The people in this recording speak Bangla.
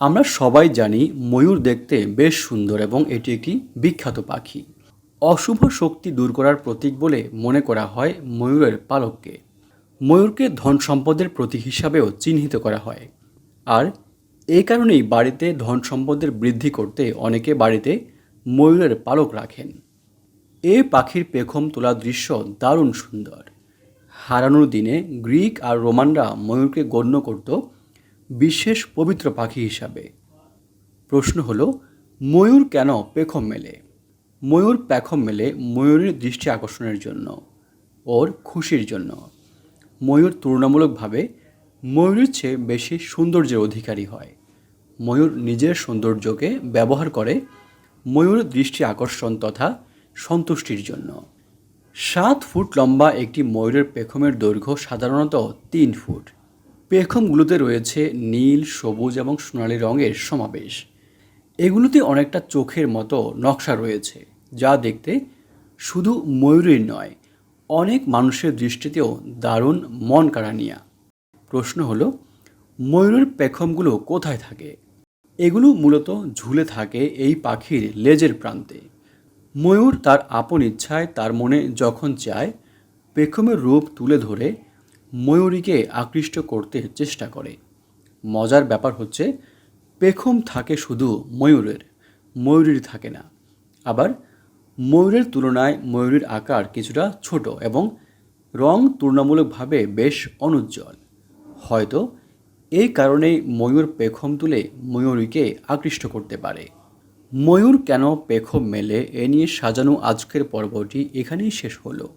আমরা সবাই জানি ময়ূর দেখতে বেশ সুন্দর এবং এটি একটি বিখ্যাত পাখি। অশুভ শক্তি দূর করার প্রতীক বলে মনে করা হয় ময়ূরের পালককে। ময়ূরকে ধন সম্পদের প্রতীক হিসাবেও চিহ্নিত করা হয়। আর এই কারণেই বাড়িতে ধন সম্পদের বৃদ্ধি করতে অনেকে বাড়িতে ময়ূরের পালক রাখেন। এ পাখির পেখম তোলা দৃশ্য দারুণ সুন্দর। হারানোর দিনে গ্রিক আর রোমানরা ময়ূরকে গণ্য করত বিশেষ পবিত্র পাখি হিসাবে। প্রশ্ন হল, ময়ূর কেন পেখম মেলে? ময়ূর পেখম মেলে ময়ূরের দৃষ্টি আকর্ষণের জন্য, ওর খুশির জন্য। ময়ূর তুলনামূলকভাবে ময়ূরের চেয়ে বেশি সৌন্দর্যের অধিকারী হয়। ময়ূর নিজের সৌন্দর্যকে ব্যবহার করে ময়ূর দৃষ্টি আকর্ষণ তথা সন্তুষ্টির জন্য। সাত ফুট লম্বা একটি ময়ূরের পেখমের দৈর্ঘ্য সাধারণত তিন ফুট। পেখমগুলোতে রয়েছে নীল, সবুজ এবং সোনালি রঙের সমাবেশ। এগুলোতে অনেকটা চোখের মতো নকশা রয়েছে, যা দেখতে শুধু ময়ূরের নয়, অনেক মানুষের দৃষ্টিতেও দারুণ মন কাড়ানিয়া। প্রশ্ন হলো, ময়ূরের পেখমগুলো কোথায় থাকে? এগুলো মূলত ঝুলে থাকে এই পাখির লেজের প্রান্তে। ময়ূর তার আপন ইচ্ছায় তার মনে যখন চায়, পেখমের রূপ তুলে ধরে ময়ূরীকে আকৃষ্ট করতে চেষ্টা করে। মজার ব্যাপার হচ্ছে, পেখম থাকে শুধু ময়ূরের, ময়ূরীর থাকে না। আবার ময়ূরের তুলনায় ময়ূরীর আকার কিছুটা ছোট এবং রং তুলনামূলকভাবে বেশ অনুজ্জ্বল। হয়তো এই কারণেই ময়ূর পেখম তুলে ময়ূরীকে আকৃষ্ট করতে পারে। ময়ূর কেন পেখম মেলে এ নিয়ে সাজানো আজকের পর্বটি এখানেই শেষ হলো।